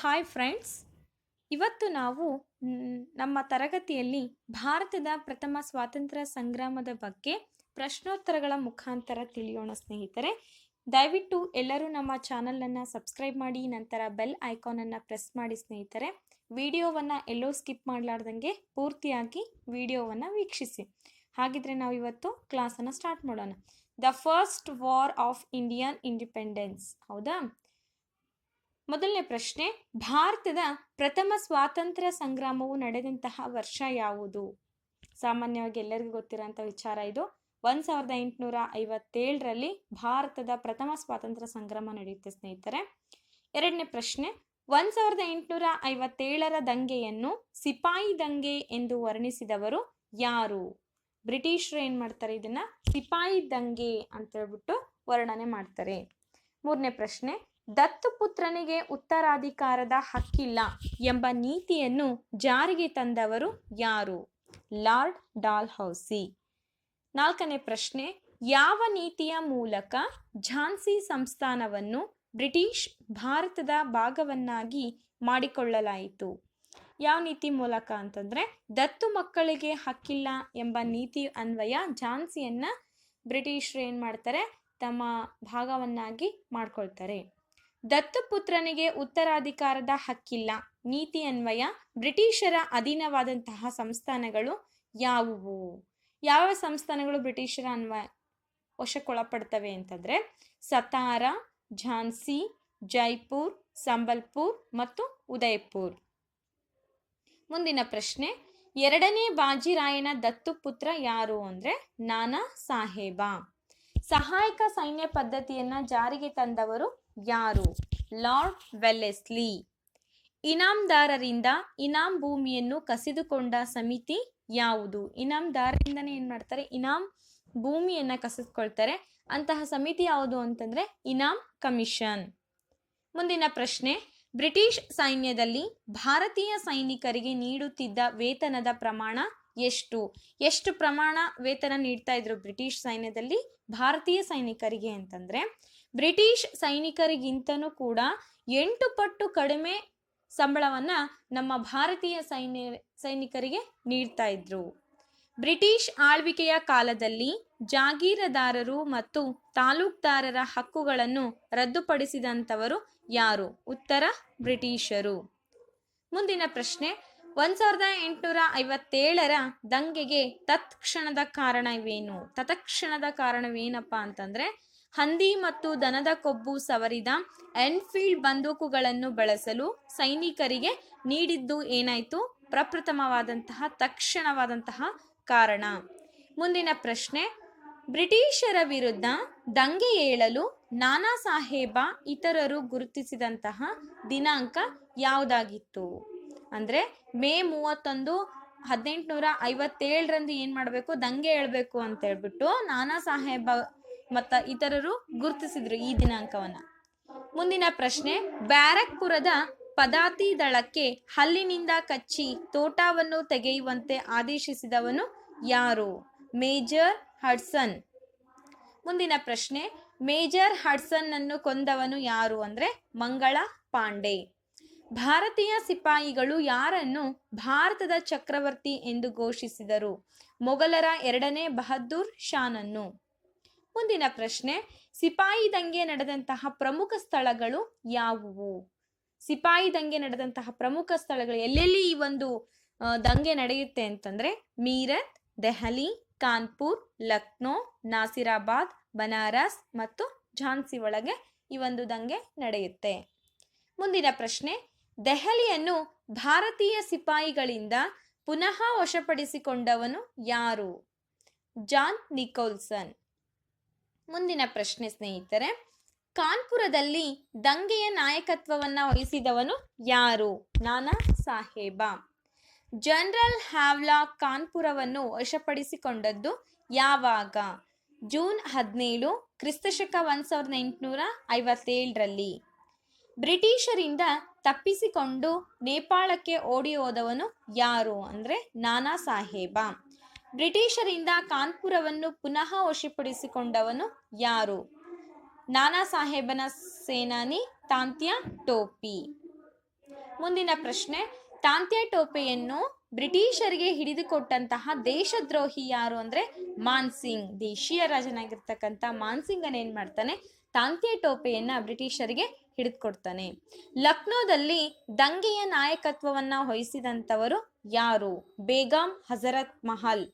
Hi friends ಇವತ್ತು ನಾವು ನಮ್ಮ ತರಗತಿಯಲ್ಲಿ ಭಾರತದ ಪ್ರಥಮ ಸ್ವಾತಂತ್ರ್ಯ ಸಂಗ್ರಾಮದ ಬಗ್ಗೆ ಪ್ರಶ್ನೋತ್ತರಗಳ ಮುಖಾಂತರ ತಿಳಿಯೋಣ ಸ್ನೇಹಿತರೆ. ದಯವಿಟ್ಟು ಎಲ್ಲರೂ ನಮ್ಮ ಚಾನಲನ್ನು ಸಬ್ಸ್ಕ್ರೈಬ್ ಮಾಡಿ, ನಂತರ ಬೆಲ್ ಐಕಾನನ್ನು ಪ್ರೆಸ್ ಮಾಡಿ ಸ್ನೇಹಿತರೆ. ವಿಡಿಯೋವನ್ನು ಎಲ್ಲೋ ಸ್ಕಿಪ್ ಮಾಡಲಾರ್ದಂಗೆ ಪೂರ್ತಿಯಾಗಿ ವಿಡಿಯೋವನ್ನು ವೀಕ್ಷಿಸಿ. ಹಾಗಿದ್ರೆ ನಾವು ಇವತ್ತು ಕ್ಲಾಸನ್ನು ಸ್ಟಾರ್ಟ್ ಮಾಡೋಣ. The first war of Indian independence ಹೌದಾ? ಮೊದಲನೇ ಪ್ರಶ್ನೆ, ಭಾರತದ ಪ್ರಥಮ ಸ್ವಾತಂತ್ರ್ಯ ಸಂಗ್ರಾಮವು ನಡೆದಂತಹ ವರ್ಷ ಯಾವುದು? ಸಾಮಾನ್ಯವಾಗಿ ಎಲ್ಲರಿಗೂ ಗೊತ್ತಿರೋಂಥ ವಿಚಾರ ಇದು. ಒಂದು ಸಾವಿರದ ಎಂಟುನೂರ ಐವತ್ತೇಳರಲ್ಲಿ ಭಾರತದ ಪ್ರಥಮ ಸ್ವಾತಂತ್ರ್ಯ ಸಂಗ್ರಾಮ ನಡೆಯುತ್ತೆ ಸ್ನೇಹಿತರೆ. ಎರಡನೇ ಪ್ರಶ್ನೆ, ಒಂದು ಸಾವಿರದ ಎಂಟುನೂರ ಐವತ್ತೇಳರ ದಂಗೆಯನ್ನು ಸಿಪಾಯಿ ದಂಗೆ ಎಂದು ವರ್ಣಿಸಿದವರು ಯಾರು? ಬ್ರಿಟಿಷರು ಏನು ಮಾಡ್ತಾರೆ ಇದನ್ನ? ಸಿಪಾಯಿ ದಂಗೆ ಅಂತ ಹೇಳ್ಬಿಟ್ಟು ವರ್ಣನೆ ಮಾಡ್ತಾರೆ. ಮೂರನೇ ಪ್ರಶ್ನೆ ದತ್ತುಪುತ್ರನಿಗೆ ಉತ್ತರಾಧಿಕಾರದ ಹಕ್ಕಿಲ್ಲ ಎಂಬ ನೀತಿಯನ್ನು ಜಾರಿಗೆ ತಂದವರು ಯಾರು? ಲಾರ್ಡ್ ಡಾಲ್ ಹೌಸಿ ನಾಲ್ಕನೇ ಪ್ರಶ್ನೆ, ಯಾವ ನೀತಿಯ ಮೂಲಕ ಝಾನ್ಸಿ ಸಂಸ್ಥಾನವನ್ನು ಬ್ರಿಟಿಷ್ ಭಾರತದ ಭಾಗವನ್ನಾಗಿ ಮಾಡಿಕೊಳ್ಳಲಾಯಿತು? ಯಾವ ನೀತಿ ಮೂಲಕ ಅಂತಂದ್ರೆ, ದತ್ತು ಮಕ್ಕಳಿಗೆ ಹಕ್ಕಿಲ್ಲ ಎಂಬ ನೀತಿ ಅನ್ವಯ ಝಾನ್ಸಿಯನ್ನು ಬ್ರಿಟಿಷರು ಏನು ಮಾಡ್ತಾರೆ? ತಮ್ಮ ಭಾಗವನ್ನಾಗಿ ಮಾಡ್ಕೊಳ್ತಾರೆ. ದತ್ತುಪುತ್ರನಿಗೆ ಉತ್ತರಾಧಿಕಾರದ ಹಕ್ಕಿಲ್ಲ. ನೀತಿ ಅನ್ವಯ, ಬ್ರಿಟಿಷರ ಅಧೀನವಾದಂತಹ ಸಂಸ್ಥಾನಗಳು ಯಾವುವು? ಯಾವ ಸಂಸ್ಥಾನಗಳು ಬ್ರಿಟಿಷರ ಅನ್ವಯ ವಶಕ್ಕೊಳಪಡ್ತವೆ ಅಂತಂದ್ರೆ ಸತಾರ, ಝಾನ್ಸಿ, ಜೈಪುರ್, ಸಂಬಲ್ಪುರ್ ಮತ್ತು ಉದಯಪುರ್. ಮುಂದಿನ ಪ್ರಶ್ನೆ, ಎರಡನೇ ಬಾಜಿರಾಯನ ದತ್ತುಪುತ್ರ ಯಾರು ಅಂದ್ರೆ ನಾನಾ ಸಾಹೇಬ. ಸಹಾಯಕ ಸೈನ್ಯ ಪದ್ಧತಿಯನ್ನ ಜಾರಿಗೆ ತಂದವರು ಯಾರು? Lord Wellesley. ಇನಾಮ್ದಾರರಿಂದ ಇನಾಮ್ ಭೂಮಿಯನ್ನು ಕಸಿದುಕೊಂಡ ಸಮಿತಿ ಯಾವುದು? ಇನಾಮ್ದಾರರಿಂದನೇ ಏನು ಮಾಡ್ತಾರೆ? ಇನಾಮ್ ಭೂಮಿಯನ್ನು ಕಸಿದುಕೊಳ್ತಾರೆ. ಅಂತಹ ಸಮಿತಿ ಯಾವುದು ಅಂತಂದ್ರೆ ಇನಾಮ್ ಕಮಿಷನ್. ಮುಂದಿನ ಪ್ರಶ್ನೆ. ಬ್ರಿಟಿಷ್ ಸೈನ್ಯದಲ್ಲಿ ಭಾರತೀಯ ಸೈನಿಕರಿಗೆ ನೀಡುತ್ತಿದ್ದ ವೇತನದ ಪ್ರಮಾಣ ಎಷ್ಟು? ಎಷ್ಟು ಪ್ರಮಾಣ ವೇತನ ನೀಡ್ತಾ ಇದ್ರು ಬ್ರಿಟಿಷ್ ಸೈನ್ಯದಲ್ಲಿ? ಭಾರತೀಯ ಸೈನಿಕರಿಗೆ ಅಂತಂದ್ರೆ, ಬ್ರಿಟಿಷ್ ಸೈನಿಕರಿಗಿಂತನೂ ಕೂಡ ಎಂಟು ಪಟ್ಟು ಕಡಿಮೆ ಸಂಬಳವನ್ನ ನಮ್ಮ ಭಾರತೀಯ ಸೈನ್ಯ, ಸೈನಿಕರಿಗೆ ನೀಡ್ತಾ ಇದ್ರು. ಬ್ರಿಟಿಷ್ ಆಳ್ವಿಕೆಯ ಕಾಲದಲ್ಲಿ ಜಾಗೀರದಾರರು ಮತ್ತು ತಾಲೂಕ್ದಾರರ ಹಕ್ಕುಗಳನ್ನು ರದ್ದುಪಡಿಸಿದಂಥವರು ಯಾರು? ಉತ್ತರ ಬ್ರಿಟಿಷರು. ಮುಂದಿನ ಪ್ರಶ್ನೆ ಒಂದ್ ಸಾವಿರದ ಎಂಟುನೂರ ಐವತ್ತೇಳರ ದಂಗೆಗೆ ತತ್ಕ್ಷಣದ ಕಾರಣವೇನು ತತ್ಕ್ಷಣದ ಕಾರಣವೇನಪ್ಪ ಅಂತಂದ್ರೆ, ಹಂದಿ ಮತ್ತು ದನದ ಕೊಬ್ಬು ಸವರಿದ ಎನ್ಫೀಲ್ಡ್ ಬಂದೂಕುಗಳನ್ನು ಬಳಸಲು ಸೈನಿಕರಿಗೆ ನೀಡಿದ್ದು ಏನಾಯ್ತು? ಪ್ರಪ್ರಥಮವಾದಂತಹ, ತಕ್ಷಣವಾದಂತಹ ಕಾರಣ. ಮುಂದಿನ ಪ್ರಶ್ನೆ, ಬ್ರಿಟಿಷರ ವಿರುದ್ಧ ದಂಗೆ ಏಳಲು ನಾನಾ ಸಾಹೇಬ, ಇತರರು ಗುರುತಿಸಿದಂತಹ ದಿನಾಂಕ ಯಾವುದಾಗಿತ್ತು? ಅಂದ್ರೆ ಮೇ ಮೂವತ್ತೊಂದು ಹದಿನೆಂಟುನೂರ ಐವತ್ತೇಳರಂದು ಏನು ಮಾಡಬೇಕು? ದಂಗೆ ಹೇಳಬೇಕು ಅಂತ ಹೇಳ್ಬಿಟ್ಟು ನಾನಾ ಸಾಹೇಬ ಮತ್ತ ಇತರರು ಗುರುತಿಸಿದ್ರು ಈ ದಿನಾಂಕವನ್ನ. ಮುಂದಿನ ಪ್ರಶ್ನೆ, ಬ್ಯಾರಕ್ಪುರದ ಪದಾತಿ ದಳಕ್ಕೆ ಹಲ್ಲಿನಿಂದ ಕಚ್ಚಿ ತೋಟವನ್ನು ತೆಗೆಯುವಂತೆ ಆದೇಶಿಸಿದವನು ಯಾರು? Major Hudson. ಮುಂದಿನ ಪ್ರಶ್ನೆ, ಮೇಜರ್ ಹಡ್ಸನ್ ಅನ್ನು ಕೊಂದವನು ಯಾರು ಅಂದ್ರೆ ಮಂಗಳ ಪಾಂಡೆ. ಭಾರತೀಯ ಸಿಪಾಯಿಗಳು ಯಾರನ್ನು ಭಾರತದ ಚಕ್ರವರ್ತಿ ಎಂದು ಘೋಷಿಸಿದರು? ಮೊಘಲರ ಎರಡನೇ ಬಹದ್ದೂರ್ ಶಾನನ್ನು ಮುಂದಿನ ಪ್ರಶ್ನೆ, ಸಿಪಾಯಿ ದಂಗೆ ನಡೆದಂತಹ ಪ್ರಮುಖ ಸ್ಥಳಗಳು ಯಾವುವು? ಸಿಪಾಯಿ ದಂಗೆ ನಡೆದಂತಹ ಪ್ರಮುಖ ಸ್ಥಳಗಳು ಎಲ್ಲೆಲ್ಲಿ ಈ ಒಂದು ದಂಗೆ ನಡೆಯುತ್ತೆ ಅಂತಂದ್ರೆ, ಮೀರತ್, ದೆಹಲಿ, ಕಾನ್ಪುರ್, ಲಕ್ನೋ, ನಾಸಿರಾಬಾದ್, ಬನಾರಸ್ ಮತ್ತು ಝಾನ್ಸಿ ಒಳಗೆ ಈ ಒಂದು ದಂಗೆ ನಡೆಯುತ್ತೆ. ಮುಂದಿನ ಪ್ರಶ್ನೆ ದೆಹಲಿಯನ್ನು ಭಾರತೀಯ ಸಿಪಾಯಿಗಳಿಂದ ಪುನಃ ವಶಪಡಿಸಿಕೊಂಡವನು ಯಾರು? John Nicholson. ಮುಂದಿನ ಪ್ರಶ್ನೆ ಸ್ನೇಹಿತರೆ, ಕಾನ್ಪುರದಲ್ಲಿ ದಂಗೆಯ ನಾಯಕತ್ವವನ್ನು ವಹಿಸಿದವನು ಯಾರು? ನಾನಾ ಸಾಹೇಬ. ಜನರಲ್ ಹ್ಯಾವ್ಲಾ ಕಾನ್ಪುರವನ್ನು ವಶಪಡಿಸಿಕೊಂಡದ್ದು ಯಾವಾಗ? ಜೂನ್ ಹದಿನೇಳು, ಕ್ರಿಸ್ತಶಕ ಒಂದು ಸಾವಿರದ ಎಂಟುನೂರ ಐವತ್ತೇಳರಲ್ಲಿ. ಬ್ರಿಟಿಷರಿಂದ ತಪ್ಪಿಸಿಕೊಂಡು ನೇಪಾಳಕ್ಕೆ ಓಡಿ ಹೋದವನು ಯಾರು ಅಂದರೆ ನಾನಾ ಸಾಹೇಬ. ಬ್ರಿಟಿಷರಿಂದ ಕಾನ್ಪುರವನ್ನು ಪುನಃ ವಶಪಡಿಸಿಕೊಂಡವನು ಯಾರು? ನಾನಾ ಸಾಹೇಬನ ಸೇನಾನಿ ತಾಂತ್ಯ ಟೋಪಿ. ಮುಂದಿನ ಪ್ರಶ್ನೆ, ತಾಂತ್ಯ ಟೋಪೆಯನ್ನು ಬ್ರಿಟಿಷರಿಗೆ ಹಿಡಿದುಕೊಟ್ಟಂತಹ ದೇಶದ್ರೋಹಿ ಯಾರು ಅಂದ್ರೆ ಮಾನ್ಸಿಂಗ್, ದೇಶೀಯ ರಾಜನಾಗಿರ್ತಕ್ಕಂಥ ಮಾನ್ಸಿಂಗನ್ ಏನು ಮಾಡ್ತಾನೆ? ತಾಂತ್ಯ ಟೋಪೆಯನ್ನು ಬ್ರಿಟಿಷರಿಗೆ ಹಿಡಿದುಕೊಡ್ತಾನೆ. ಲಕ್ನೋದಲ್ಲಿ ದಂಗೆಯ ನಾಯಕತ್ವವನ್ನ ವಹಿಸಿದಂಥವರು ಯಾರು? ಬೇಗಂ ಹಜರತ್ ಮಹಲ್.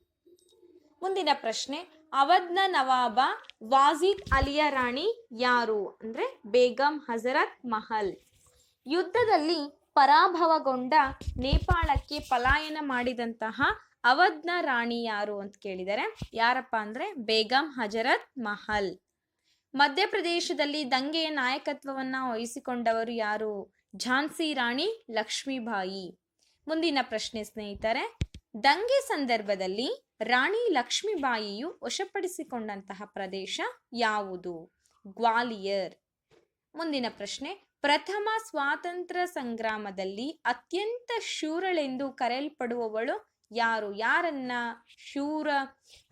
ಮುಂದಿನ ಪ್ರಶ್ನೆ ಅವಧ್ನ ನವಾಬ ವಾಜಿದ್ ಅಲಿಯ ರಾಣಿ ಯಾರು? ಅಂದ್ರೆ ಬೇಗಂ ಹಜರತ್ ಮಹಲ್. ಯುದ್ಧದಲ್ಲಿ ಪರಾಭವಗೊಂಡ ನೇಪಾಳಕ್ಕೆ ಪಲಾಯನ ಮಾಡಿದಂತಹ ಅವಧ್ನ ರಾಣಿ ಯಾರು ಅಂತ ಕೇಳಿದರೆ, ಯಾರಪ್ಪ ಅಂದ್ರೆ ಬೇಗಂ ಹಜರತ್ ಮಹಲ್. ಮಧ್ಯಪ್ರದೇಶದಲ್ಲಿ ದಂಗೆಯ ನಾಯಕತ್ವವನ್ನ ವಹಿಸಿಕೊಂಡವರು ಯಾರು? ಝಾನ್ಸಿ ರಾಣಿ ಲಕ್ಷ್ಮೀಬಾಯಿ. ಮುಂದಿನ ಪ್ರಶ್ನೆ ಸ್ನೇಹಿತರೆ, ದಂಗೆ ಸಂದರ್ಭದಲ್ಲಿ ರಾಣಿ ಲಕ್ಷ್ಮೀಬಾಯಿಯು ವಶಪಡಿಸಿಕೊಂಡಂತಹ ಪ್ರದೇಶ ಯಾವುದು? ಗ್ವಾಲಿಯರ್. ಮುಂದಿನ ಪ್ರಶ್ನೆ, ಪ್ರಥಮ ಸ್ವಾತಂತ್ರ್ಯ ಸಂಗ್ರಾಮದಲ್ಲಿ ಅತ್ಯಂತ ಶೂರಳೆಂದು ಕರೆಯಲ್ಪಡುವವಳು ಯಾರು? ಯಾರನ್ನ ಶೂರ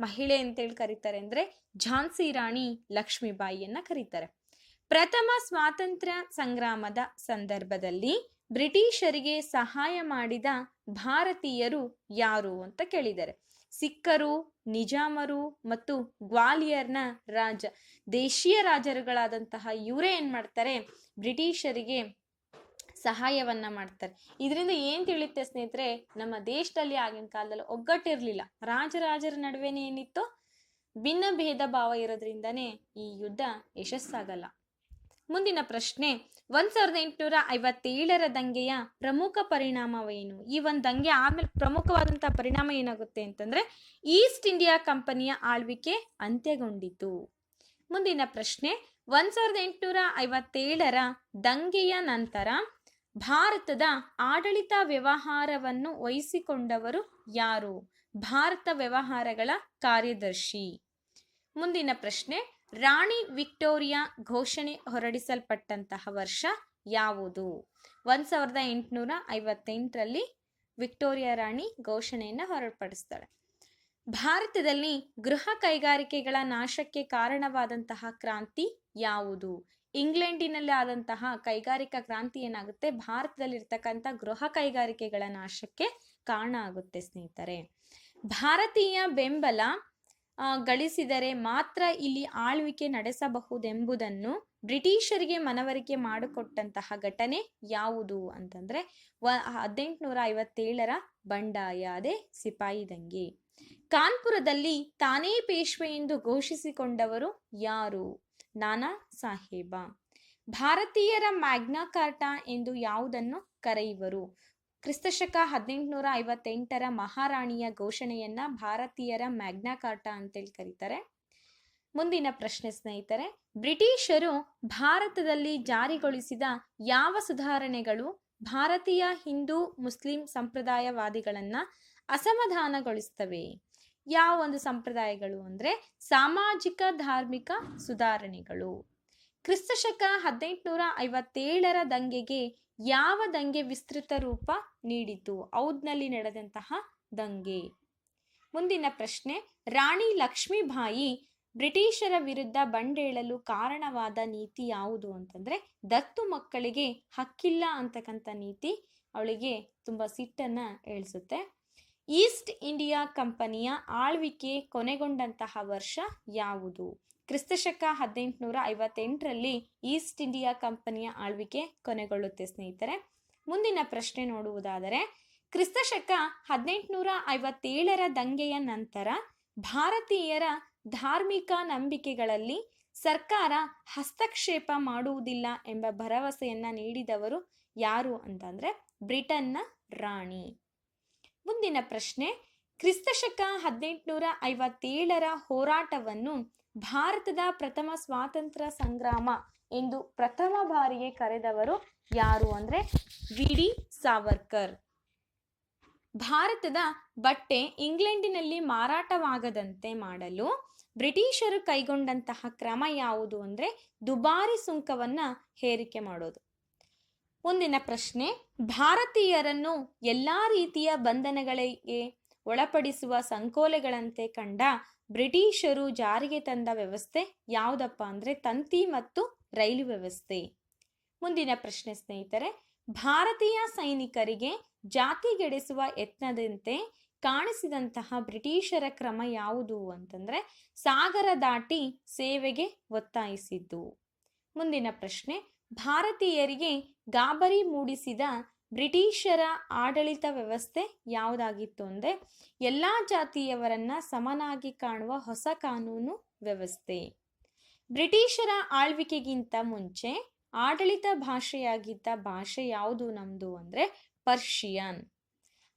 ಮಹಿಳೆ ಅಂತೇಳಿ ಕರೀತಾರೆ ಅಂದ್ರೆ ಝಾನ್ಸಿ ರಾಣಿ ಲಕ್ಷ್ಮೀಬಾಯಿಯನ್ನ ಕರೀತಾರೆ. ಪ್ರಥಮ ಸ್ವಾತಂತ್ರ್ಯ ಸಂಗ್ರಾಮದ ಸಂದರ್ಭದಲ್ಲಿ ಬ್ರಿಟಿಷರಿಗೆ ಸಹಾಯ ಮಾಡಿದ ಭಾರತೀಯರು ಯಾರು ಅಂತ ಕೇಳಿದ್ದಾರೆ ಸಿಕ್ಕರು ನಿಜಾಮರು ಮತ್ತು ಗ್ವಾಲಿಯರ್ನ ರಾಜ, ದೇಶೀಯ ರಾಜರುಗಳಾದಂತಹ ಇವರೇ ಏನ್ ಮಾಡ್ತಾರೆ? ಬ್ರಿಟಿಷರಿಗೆ ಸಹಾಯವನ್ನ ಮಾಡ್ತಾರೆ. ಇದರಿಂದ ಏನ್ ತಿಳಿಯುತ್ತೆ ಸ್ನೇಹಿತರೆ, ನಮ್ಮ ದೇಶದಲ್ಲಿ ಆಗಿನ ಕಾಲದಲ್ಲಿ ಒಗ್ಗಟ್ಟಿರ್ಲಿಲ್ಲ. ರಾಜರಾಜರ ನಡುವೆನೇ ಏನಿತ್ತು, ಭಿನ್ನ ಭೇದ ಭಾವ ಇರೋದ್ರಿಂದನೇ ಈ ಯುದ್ಧ ಯಶಸ್ಸಾಗಲ್ಲ. ಮುಂದಿನ ಪ್ರಶ್ನೆ, ಒಂದ್ ಸಾವಿರದ ಎಂಟುನೂರ ಐವತ್ತೇಳರ ದಂಗೆಯ ಪ್ರಮುಖ ಪರಿಣಾಮವೇನು ಈ ಒಂದು ದಂಗೆ ಆದ್ಮೇಲೆ ಪ್ರಮುಖವಾದಂತಹ ಪರಿಣಾಮ ಏನಾಗುತ್ತೆ ಅಂತಂದ್ರೆ, ಈಸ್ಟ್ ಇಂಡಿಯಾ ಕಂಪನಿಯ ಆಳ್ವಿಕೆ ಅಂತ್ಯಗೊಂಡಿತು. ಮುಂದಿನ ಪ್ರಶ್ನೆ, ಒಂದ್ ಸಾವಿರದ ಎಂಟುನೂರ ಐವತ್ತೇಳರ ದಂಗೆಯ ನಂತರ ಭಾರತದ ಆಡಳಿತ ವ್ಯವಹಾರವನ್ನು ವಹಿಸಿಕೊಂಡವರು ಯಾರು? ಭಾರತ ವ್ಯವಹಾರಗಳ ಕಾರ್ಯದರ್ಶಿ. ಮುಂದಿನ ಪ್ರಶ್ನೆ, ರಾಣಿ ವಿಕ್ಟೋರಿಯಾ ಘೋಷಣೆ ಹೊರಡಿಸಲ್ಪಟ್ಟಂತಹ ವರ್ಷ ಯಾವುದು? ಒಂದು ಸಾವಿರದ ಎಂಟುನೂರ ಐವತ್ತೆಂಟರಲ್ಲಿ ವಿಕ್ಟೋರಿಯಾ ರಾಣಿ ಘೋಷಣೆಯನ್ನು ಹೊರಪಡಿಸ್ತಾಳೆ ಭಾರತದಲ್ಲಿ ಗೃಹ ಕೈಗಾರಿಕೆಗಳ ನಾಶಕ್ಕೆ ಕಾರಣವಾದಂತಹ ಕ್ರಾಂತಿ ಯಾವುದು? ಇಂಗ್ಲೆಂಡಿನಲ್ಲಿ ಆದಂತಹ ಕೈಗಾರಿಕಾ ಕ್ರಾಂತಿ ಏನಾಗುತ್ತೆ? ಭಾರತದಲ್ಲಿ ಇರ್ತಕ್ಕಂಥ ಗೃಹ ಕೈಗಾರಿಕೆಗಳ ನಾಶಕ್ಕೆ ಕಾರಣ ಆಗುತ್ತೆ ಸ್ನೇಹಿತರೆ. ಭಾರತೀಯ ಬೆಂಬಲ ಗಳಿಸಿದರೆ ಮಾತ್ರ ಇಲ್ಲಿ ಆಳ್ವಿಕೆ ನಡೆಸಬಹುದೆಂಬುದನ್ನು ಬ್ರಿಟಿಷರಿಗೆ ಮನವರಿಕೆ ಮಾಡಿಕೊಟ್ಟಂತಹ ಘಟನೆ ಯಾವುದು ಅಂತಂದ್ರೆ, ವ ಹದಿನೆಂಟುನೂರ ಐವತ್ತೇಳರ ಬಂಡಾಯ, ಅದೇ ಸಿಪಾಯಿ ದಂಗೆ. ಕಾನ್ಪುರದಲ್ಲಿ ತಾನೇ ಪೇಶ್ವೆ ಎಂದು ಘೋಷಿಸಿಕೊಂಡವರು ಯಾರು? ನಾನಾ ಸಾಹೇಬ. ಭಾರತೀಯರ ಮ್ಯಾಗ್ನಾ ಕಾರ್ಟಾ ಎಂದು ಯಾವುದನ್ನು ಕರೆಯುವರು? ಕ್ರಿಸ್ತಶಕ ಹದಿನೆಂಟುನೂರ ಐವತ್ತೆಂಟರ ಮಹಾರಾಣಿಯ ಘೋಷಣೆಯನ್ನ ಭಾರತೀಯರ ಮ್ಯಾಗ್ನಾ ಕಾರ್ಟಾ ಅಂತೇಳಿ ಕರೀತಾರೆ. ಮುಂದಿನ ಪ್ರಶ್ನೆ ಸ್ನೇಹಿತರೆ, ಬ್ರಿಟಿಷರು ಭಾರತದಲ್ಲಿ ಜಾರಿಗೊಳಿಸಿದ ಯಾವ ಸುಧಾರಣೆಗಳು ಭಾರತೀಯ ಹಿಂದೂ ಮುಸ್ಲಿಂ ಸಂಪ್ರದಾಯವಾದಿಗಳನ್ನ ಅಸಮಾಧಾನಗೊಳಿಸ್ತವೆ ಯಾವ ಒಂದು ಸಂಪ್ರದಾಯಗಳು ಅಂದ್ರೆ ಸಾಮಾಜಿಕ ಧಾರ್ಮಿಕ ಸುಧಾರಣೆಗಳು. ಕ್ರಿಸ್ತಶಕ ಹದಿನೆಂಟುನೂರ ಐವತ್ತೇಳರ ದಂಗೆಗೆ ಯಾವ ದಂಗೆ ವಿಸ್ತೃತ ರೂಪ ನೀಡಿತು? ಔದ್ನಲ್ಲಿ ನಡೆದಂತಹ ದಂಗೆ. ಮುಂದಿನ ಪ್ರಶ್ನೆ, ರಾಣಿ ಲಕ್ಷ್ಮೀಬಾಯಿ ಬ್ರಿಟಿಷರ ವಿರುದ್ಧ ಬಂಡೇಳಲು ಕಾರಣವಾದ ನೀತಿ ಯಾವುದು ಅಂತಂದ್ರೆ ದತ್ತು ಮಕ್ಕಳಿಗೆ ಹಕ್ಕಿಲ್ಲ ಅಂತಕ್ಕಂಥ ನೀತಿ ಅವಳಿಗೆ ತುಂಬ ಸಿಟ್ಟನ್ನ ಏಳಿಸುತ್ತೆ ಈಸ್ಟ್ ಇಂಡಿಯಾ ಕಂಪನಿಯ ಆಳ್ವಿಕೆ ಕೊನೆಗೊಂಡಂತಹ ವರ್ಷ ಯಾವುದು? ಕ್ರಿಸ್ತಶಕ ಹದಿನೆಂಟುನೂರ ಐವತ್ತೆಂಟರಲ್ಲಿ ಈಸ್ಟ್ ಇಂಡಿಯಾ ಕಂಪನಿಯ ಆಳ್ವಿಕೆ ಕೊನೆಗೊಳ್ಳುತ್ತೆ ಸ್ನೇಹಿತರೆ. ಮುಂದಿನ ಪ್ರಶ್ನೆ ನೋಡುವುದಾದರೆ, ಕ್ರಿಸ್ತಶಕ ಹದಿನೆಂಟುನೂರ ಐವತ್ತೇಳರ ದಂಗೆಯ ನಂತರ ಭಾರತೀಯರ ಧಾರ್ಮಿಕ ನಂಬಿಕೆಗಳಲ್ಲಿ ಸರ್ಕಾರ ಹಸ್ತಕ್ಷೇಪ ಮಾಡುವುದಿಲ್ಲ ಎಂಬ ಭರವಸೆಯನ್ನ ನೀಡಿದವರು ಯಾರು ಅಂತಂದ್ರೆ ಬ್ರಿಟನ್ನ ರಾಣಿ. ಮುಂದಿನ ಪ್ರಶ್ನೆ, ಕ್ರಿಸ್ತಶಕ ಹದಿನೆಂಟುನೂರ ಐವತ್ತೇಳರ ಹೋರಾಟವನ್ನು ಭಾರತದ ಪ್ರಥಮ ಸ್ವಾತಂತ್ರ್ಯ ಸಂಗ್ರಾಮ ಎಂದು ಪ್ರಥಮ ಬಾರಿಗೆ ಕರೆದವರು ಯಾರು ಅಂದ್ರೆ ವಿ ಡಿ ಸಾವರ್ಕರ್. ಭಾರತದ ಬಟ್ಟೆ ಇಂಗ್ಲೆಂಡಿನಲ್ಲಿ ಮಾರಾಟವಾಗದಂತೆ ಮಾಡಲು ಬ್ರಿಟಿಷರು ಕೈಗೊಂಡಂತಹ ಕ್ರಮ ಯಾವುದು ಅಂದ್ರೆ ದುಬಾರಿ ಸುಂಕವನ್ನ ಹೇರಿಕೆ ಮಾಡೋದು. ಮುಂದಿನ ಪ್ರಶ್ನೆ, ಭಾರತೀಯರನ್ನು ಎಲ್ಲ ರೀತಿಯ ಬಂಧನಗಳಿಗೆ ಒಳಪಡಿಸುವ ಸಂಕೋಲೆಗಳಂತೆ ಕಂಡ ಬ್ರಿಟಿಷರು ಜಾರಿಗೆ ತಂದ ವ್ಯವಸ್ಥೆ ಯಾವುದಪ್ಪ ಅಂದ್ರೆ ತಂತಿ ಮತ್ತು ರೈಲು ವ್ಯವಸ್ಥೆ. ಮುಂದಿನ ಪ್ರಶ್ನೆ ಸ್ನೇಹಿತರೆ, ಭಾರತೀಯ ಸೈನಿಕರಿಗೆ ಜಾತಿಗೆಡಿಸುವ ಯತ್ನದಂತೆ ಕಾಣಿಸಿದಂತಹ ಬ್ರಿಟಿಷರ ಕ್ರಮ ಯಾವುದು ಅಂತಂದ್ರೆ ಸಾಗರ ದಾಟಿ ಸೇವೆಗೆ ಒತ್ತಾಯಿಸಿದ್ದು. ಮುಂದಿನ ಪ್ರಶ್ನೆ, ಭಾರತೀಯರಿಗೆ ಗಾಬರಿ ಮೂಡಿಸಿದ ಬ್ರಿಟಿಷರ ಆಡಳಿತ ವ್ಯವಸ್ಥೆ ಯಾವುದಾಗಿತ್ತು ಅಂದರೆ ಎಲ್ಲ ಜಾತಿಯವರನ್ನ ಸಮನಾಗಿ ಕಾಣುವ ಹೊಸ ಕಾನೂನು ವ್ಯವಸ್ಥೆ. ಬ್ರಿಟಿಷರ ಆಳ್ವಿಕೆಗಿಂತ ಮುಂಚೆ ಆಡಳಿತ ಭಾಷೆಯಾಗಿದ್ದ ಭಾಷೆ ಯಾವುದು ನಮ್ಮದು ಅಂದರೆ ಪರ್ಷಿಯನ್.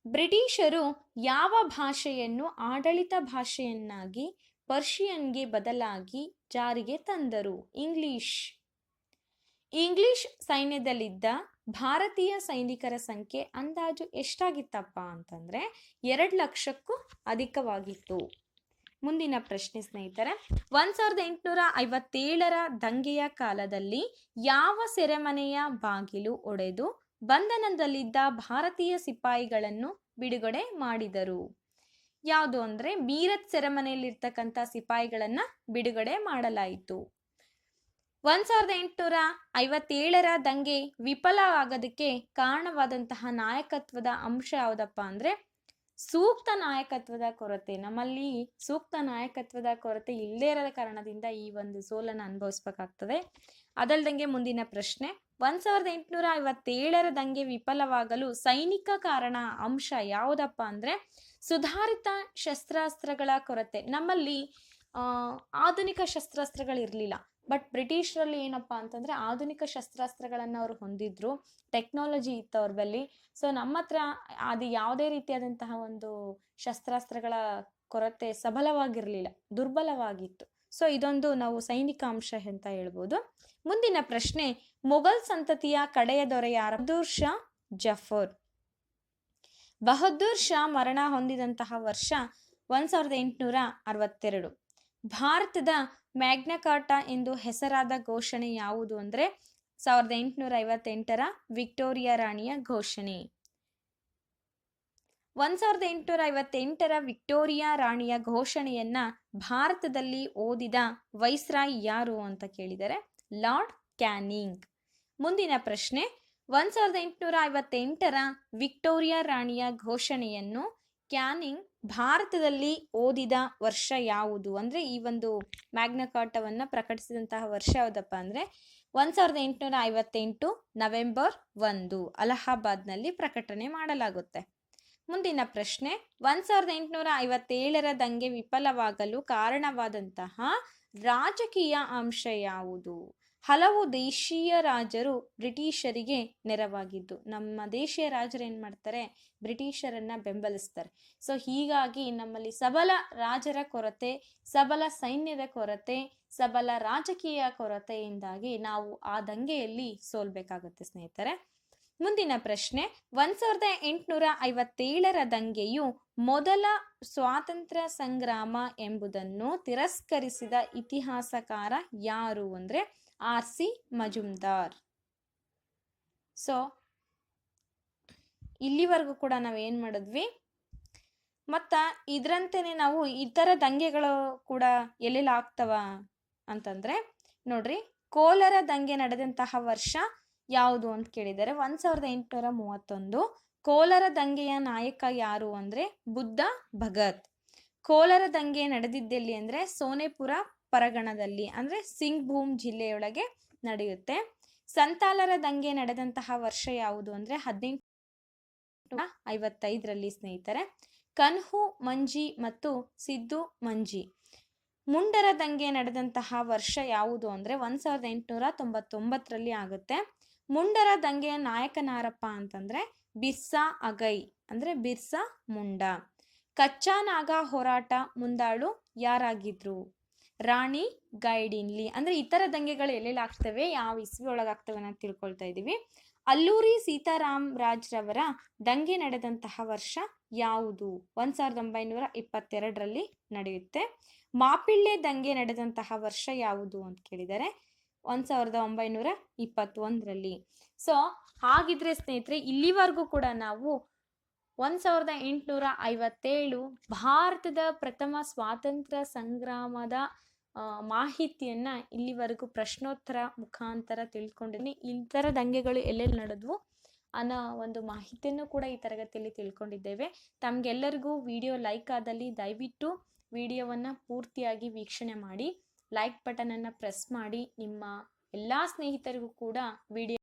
ಬ್ರಿಟಿಷರು ಯಾವ ಭಾಷೆಯನ್ನು ಆಡಳಿತ ಭಾಷೆಯನ್ನಾಗಿ ಪರ್ಷಿಯನ್ಗೆ ಬದಲಾಗಿ ಜಾರಿಗೆ ತಂದರು? ಇಂಗ್ಲಿಷ್. ಇಂಗ್ಲಿಷ್ ಸೈನ್ಯದಲ್ಲಿದ್ದ ಭಾರತೀಯ ಸೈನಿಕರ ಸಂಖ್ಯೆ ಅಂದಾಜು ಎಷ್ಟಾಗಿತ್ತಪ್ಪ ಅಂತಂದ್ರೆ ಎರಡು ಲಕ್ಷಕ್ಕೂ ಅಧಿಕವಾಗಿತ್ತು. ಮುಂದಿನ ಪ್ರಶ್ನೆ ಸ್ನೇಹಿತರೆ, ಒಂದ್ ಸಾವಿರದ ಎಂಟುನೂರ ಐವತ್ತೇಳರ ದಂಗೆಯ ಕಾಲದಲ್ಲಿ ಯಾವ ಸೆರೆಮನೆಯ ಬಾಗಿಲು ಒಡೆದು ಬಂಧನದಲ್ಲಿದ್ದ ಭಾರತೀಯ ಸಿಪಾಯಿಗಳನ್ನು ಬಿಡುಗಡೆ ಮಾಡಿದರು? ಯಾವುದು ಅಂದ್ರೆ ಮೀರತ್ ಸೆರೆಮನೆಯಲ್ಲಿರ್ತಕ್ಕಂಥ ಸಿಪಾಯಿಗಳನ್ನ ಬಿಡುಗಡೆ ಮಾಡಲಾಯಿತು. ಒಂದ್ ಸಾವಿರದ ಎಂಟುನೂರ ಐವತ್ತೇಳರ ದಂಗೆ ವಿಫಲವಾಗೋದಕ್ಕೆ ಕಾರಣವಾದಂತಹ ನಾಯಕತ್ವದ ಅಂಶ ಯಾವುದಪ್ಪ ಅಂದ್ರೆ ಸೂಕ್ತ ನಾಯಕತ್ವದ ಕೊರತೆ. ನಮ್ಮಲ್ಲಿ ಸೂಕ್ತ ನಾಯಕತ್ವದ ಕೊರತೆ ಇಲ್ಲದೇ ಇರದ ಕಾರಣದಿಂದ ಈ ಒಂದು ಸೋಲನ್ನು ಅನುಭವಿಸ್ಬೇಕಾಗ್ತದೆ. ಅದಲ್ದಂಗೆ ಮುಂದಿನ ಪ್ರಶ್ನೆ, ಒಂದ್ ಸಾವಿರದ ಎಂಟುನೂರ ಐವತ್ತೇಳರ ದಂಗೆ ವಿಫಲವಾಗಲು ಸೈನಿಕ ಕಾರಣ ಅಂಶ ಯಾವುದಪ್ಪ ಅಂದ್ರೆ ಸುಧಾರಿತ ಶಸ್ತ್ರಾಸ್ತ್ರಗಳ ಕೊರತೆ. ನಮ್ಮಲ್ಲಿ ಆಧುನಿಕ ಆಧುನಿಕ ಶಸ್ತ್ರಾಸ್ತ್ರಗಳಿರಲಿಲ್ಲ. ಬಟ್ ಬ್ರಿಟಿಷ್ರಲ್ಲಿ ಏನಪ್ಪ ಅಂತಂದರೆ ಆಧುನಿಕ ಶಸ್ತ್ರಾಸ್ತ್ರಗಳನ್ನು ಅವರು ಹೊಂದಿದ್ರು ಟೆಕ್ನಾಲಜಿ ಇತ್ತು ಅವ್ರ ಬಳಿ ಸೊ ನಮ್ಮ ಹತ್ರ ಅದು ಯಾವುದೇ ರೀತಿಯಾದಂತಹ ಒಂದು ಶಸ್ತ್ರಾಸ್ತ್ರಗಳ ಕೊರತೆ ಸಬಲವಾಗಿರಲಿಲ್ಲ, ದುರ್ಬಲವಾಗಿತ್ತು. ಸೊ ಇದೊಂದು ನಾವು ಸೈನಿಕ ಅಂಶ ಅಂತ ಹೇಳ್ಬೋದು. ಮುಂದಿನ ಪ್ರಶ್ನೆ, ಮೊಘಲ್ ಸಂತತಿಯ ಕಡೆಯ ದೊರೆ ಯಾರು? ಬಹದ್ದೂರ್ ಶಾ, ಜಫರ್. ಬಹದ್ದೂರ್ ಶಾ ಮರಣ ಹೊಂದಿದಂತಹ ವರ್ಷ ಒಂದ್ ಸಾವಿರದ ಎಂಟುನೂರ ಅರವತ್ತೆರಡು. ಭಾರತದ ಮ್ಯಾಗ್ನಕಾಟ ಎಂದು ಹೆಸರಾದ ಘೋಷಣೆ ಯಾವುದು ಅಂದರೆ ಸಾವಿರದ ಎಂಟುನೂರ ಐವತ್ತೆಂಟರ ವಿಕ್ಟೋರಿಯಾ ರಾಣಿಯ ಘೋಷಣೆ. ಒಂದ್ ಸಾವಿರದ ಎಂಟುನೂರ ಐವತ್ತೆಂಟರ ವಿಕ್ಟೋರಿಯಾ ರಾಣಿಯ ಘೋಷಣೆಯನ್ನ ಭಾರತದಲ್ಲಿ ಓದಿದ ವೈಸ್ರಾಯ್ ಯಾರು ಅಂತ ಕೇಳಿದರೆ ಲಾರ್ಡ್ ಕ್ಯಾನಿಂಗ್. ಮುಂದಿನ ಪ್ರಶ್ನೆ, ಒಂದ್ ಸಾವಿರದ ಎಂಟುನೂರ ಐವತ್ತೆಂಟರ ವಿಕ್ಟೋರಿಯಾ ರಾಣಿಯ ಘೋಷಣೆಯನ್ನು ಕ್ಯಾನಿಂಗ್ ಭಾರತದಲ್ಲಿ ಓದಿದ ವರ್ಷ ಯಾವುದು? ಅಂದರೆ ಈ ಒಂದು ಮ್ಯಾಗ್ನಕಾಟವನ್ನು ಪ್ರಕಟಿಸಿದಂತಹ ವರ್ಷ ಯಾವುದಪ್ಪ ಅಂದರೆ ಒಂದು ಸಾವಿರದ ಎಂಟುನೂರ ಐವತ್ತೆಂಟು ನವೆಂಬರ್ ಒಂದು ಅಲಹಾಬಾದ್ನಲ್ಲಿ ಪ್ರಕಟಣೆ ಮಾಡಲಾಗುತ್ತೆ. ಮುಂದಿನ ಪ್ರಶ್ನೆ, ಒಂದು ಸಾವಿರದ ಎಂಟುನೂರ ಐವತ್ತೇಳರ ದಂಗೆ ವಿಫಲವಾಗಲು ಕಾರಣವಾದಂತಹ ರಾಜಕೀಯ ಅಂಶ ಯಾವುದು? ಹಲವು ದೇಶೀಯ ರಾಜರು ಬ್ರಿಟಿಷರಿಗೆ ನೆರವಾಗಿದ್ದು, ನಮ್ಮ ದೇಶೀಯ ರಾಜರು ಏನು ಮಾಡ್ತಾರೆ? ಬ್ರಿಟಿಷರನ್ನ ಬೆಂಬಲಿಸ್ತಾರೆ. ಸೊ ಹೀಗಾಗಿ ನಮ್ಮಲ್ಲಿ ಸಬಲ ರಾಜರ ಕೊರತೆ, ಸಬಲ ಸೈನ್ಯದ ಕೊರತೆ, ಸಬಲ ರಾಜಕೀಯ ಕೊರತೆಯಿಂದಾಗಿ ನಾವು ಆ ದಂಗೆಯಲ್ಲಿ ಸೋಲ್ಬೇಕಾಗುತ್ತೆ ಸ್ನೇಹಿತರೆ. ಮುಂದಿನ ಪ್ರಶ್ನೆ, ಒಂದ್ ಸಾವಿರದ ಎಂಟುನೂರ ಐವತ್ತೇಳರ ದಂಗೆಯು ಮೊದಲ ಸ್ವಾತಂತ್ರ್ಯ ಸಂಗ್ರಾಮ ಎಂಬುದನ್ನು ತಿರಸ್ಕರಿಸಿದ ಇತಿಹಾಸಕಾರ ಯಾರು ಅಂದ್ರೆ ಆರ್ ಸಿ ಮಜುಮ್ದಾರ್. ಸೊ, ಇಲ್ಲಿವರೆಗೂ ಕೂಡ ನಾವು ಏನು ಮಾಡಿದ್ವಿ? ಮತ್ತು ಇದರಂತೆಯೇ ನಾವು ಇತರ ದಂಗೆಗಳು ಕೂಡ ಎಲ್ಲೆಲ್ಲಿ ಆಗ್ತವ ಅಂತಂದರೆ, ನೋಡ್ರಿ ಕೋಲಾರ ದಂಗೆ ನಡೆದಂತಹ ವರ್ಷ ಯಾವುದು ಅಂತ ಕೇಳಿದರೆ ಒಂದು ಸಾವಿರದ ಎಂಟುನೂರ ಮೂವತ್ತೊಂದು. ಕೋಲಾರ ದಂಗೆಯ ನಾಯಕ ಯಾರು ಅಂದರೆ ಬುದ್ಧ ಭಗತ್. ಕೋಲಾರ ದಂಗೆ ನಡೆದಿದ್ದೆಲ್ಲಿ ಅಂದರೆ ಸೋನೆಪುರ ಪರಗಣದಲ್ಲಿ, ಅಂದರೆ ಸಿಂಗ್ಭೂಮ್ ಜಿಲ್ಲೆಯೊಳಗೆ ನಡೆಯುತ್ತೆ. ಸಂತಾಲರ ದಂಗೆ ನಡೆದಂತಹ ವರ್ಷ ಯಾವುದು ಅಂದರೆ ಹದಿನೆಂಟು ಐವತ್ತೈದರಲ್ಲಿ ಸ್ನೇಹಿತರೆ. ಕನ್ಹು, ಮಂಜಿ ಮತ್ತು ಸಿದ್ದು, ಮಂಜಿ. ಮುಂಡರ ದಂಗೆ ನಡೆದಂತಹ ವರ್ಷ ಯಾವುದು ಅಂದರೆ ಒಂದು ಸಾವಿರದ ಎಂಟುನೂರ ತೊಂಬತ್ತೊಂಬತ್ತರಲ್ಲಿ ಆಗುತ್ತೆ. ಮುಂಡರ ದಂಗೆಯ ನಾಯಕನಾರಪ್ಪ ಅಂತಂದರೆ ಬಿರ್ಸಾ ಅಗೈ, ಅಂದರೆ ಬಿರ್ಸಾ ಮುಂಡ. ಕಚ್ಚಾ ನಾಗ ಹೋರಾಟ ಮುಂದಾಳು ಯಾರಾಗಿದ್ರು? ರಾಣಿ ಗೈಡಿನ್ಲಿ ಅಂದರೆ ಇತರ ದಂಗೆಗಳು ಎಲ್ಲೆಲ್ಲಿ ಆಗ್ತವೆ, ಯಾವ ಇಸ್ವಿ ಒಳಗಾಗ್ತವೆ ಅಂತ ತಿಳ್ಕೊಳ್ತಾ ಇದ್ದೀವಿ ಅಲ್ಲೂರಿ ಸೀತಾರಾಮ್ ರಾಜ್ರವರ ದಂಗೆ ನಡೆದಂತಹ ವರ್ಷ ಯಾವುದು? ಒಂದು ಸಾವಿರದ ಒಂಬೈನೂರ ಇಪ್ಪತ್ತೆರಡರಲ್ಲಿ ನಡೆಯುತ್ತೆ. ಮಾಪಿಳ್ಳೆ ದಂಗೆ ನಡೆದಂತಹ ವರ್ಷ ಯಾವುದು ಅಂತ ಕೇಳಿದರೆ, ಒಂದು ಸಾವಿರದ ಒಂಬೈನೂರ ಇಪ್ಪತ್ತೊಂದರಲ್ಲಿ. ಸೊ, ಹಾಗಿದ್ರೆ ಸ್ನೇಹಿತರೆ, ಇಲ್ಲಿವರೆಗೂ ಕೂಡ ನಾವು ಒಂದು ಸಾವಿರದ ಎಂಟುನೂರ ಐವತ್ತೇಳು ಭಾರತದ ಪ್ರಥಮ ಸ್ವಾತಂತ್ರ್ಯ ಸಂಗ್ರಾಮದ ಮಾಹಿತಿಯನ್ನು ಇಲ್ಲಿವರೆಗೂ ಪ್ರಶ್ನೋತ್ತರ ಮುಖಾಂತರ ತಿಳ್ಕೊಂಡಿದ್ದೀನಿ. ಥರ ದಂಗೆಗಳು ಎಲ್ಲೆಲ್ಲಿ ನಡೆದ್ವು ಅನ್ನೋ ಒಂದು ಮಾಹಿತಿಯನ್ನು ಕೂಡ ಈ ತರಗತಿಯಲ್ಲಿ ತಿಳ್ಕೊಂಡಿದ್ದೇವೆ. ತಮಗೆಲ್ಲರಿಗೂ ವಿಡಿಯೋ ಲೈಕ್ ಆದಲ್ಲಿ ದಯವಿಟ್ಟು ವಿಡಿಯೋವನ್ನು ಪೂರ್ತಿಯಾಗಿ ವೀಕ್ಷಣೆ ಮಾಡಿ, ಲೈಕ್ ಬಟನನ್ನು ಪ್ರೆಸ್ ಮಾಡಿ, ನಿಮ್ಮ ಎಲ್ಲ ಸ್ನೇಹಿತರಿಗೂ ಕೂಡ ವಿಡಿಯೋ